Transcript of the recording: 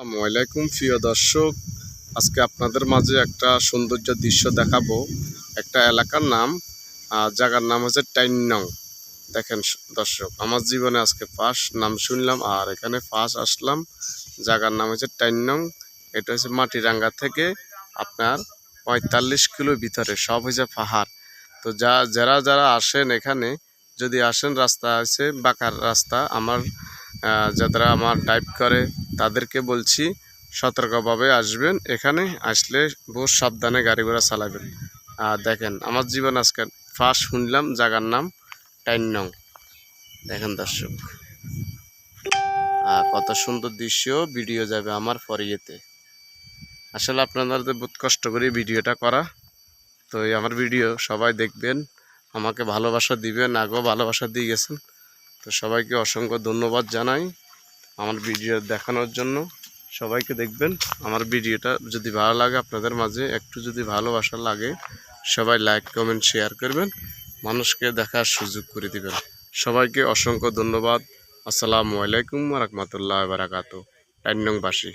আসসালামু আলাইকুম, প্রিয় দর্শক। আজকে আপনাদের মাঝে একটা সৌন্দর্য দৃশ্য দেখাবো। একটা এলাকার নাম জায়গার নাম হচ্ছে টাইনং। দেখেন দর্শক, আমার জীবনে আজকে ফার্স্ট নাম শুনলাম আর এখানে ফার্স্ট আসলাম। জায়গার নাম হচ্ছে টাইনং। এটা হচ্ছে মাটিরাঙ্গা থেকে আপনার পঁয়তাল্লিশ কিলো ভিতরে, সব হচ্ছে পাহাড়। তো যা, যারা যারা আসেন এখানে, যদি আসেন রাস্তা আছে, বাঁকার রাস্তা, আমার যারা আমার ড্রাইভ করে তাদেরকে বলছি সতর্কভাবে আসবেন। এখানে আসলে বহু সাবধানে গাড়ি ঘোড়া চালাবেন। আর দেখেন, আমার জীবন আজকে ফার্স্ট শুনলাম, জায়গার নাম টাইনং দেখেন দর্শক, আর কত সুন্দর দৃশ্য, ভিডিও যাবে আমার ফরিয়েতে। আসলে আপনাদের বহুত কষ্ট করে ভিডিওটা করা। তো এই আমার ভিডিও সবাই দেখবেন, আমাকে ভালোবাসা দিবেন, আগেও ভালোবাসা দিয়ে গেছেন। তো সবাইকে অসংখ্য ধন্যবাদ জানাই। আমার ভিডিও দেখানোর জন্য সবাইকে দেখবেন। আমার ভিডিওটা যদি ভালো লাগে আপনাদের মাঝে, একটু যদি ভালোবাসা লাগে, সবাই লাইক, কমেন্ট, শেয়ার করবেন। মানুষকে দেখার সুযোগ করে দিবেন। সবাইকে অসংখ্য ধন্যবাদ। আসসালামু আলাইকুম রহমতুল্লাহ বারাকাত টাইনংবাসী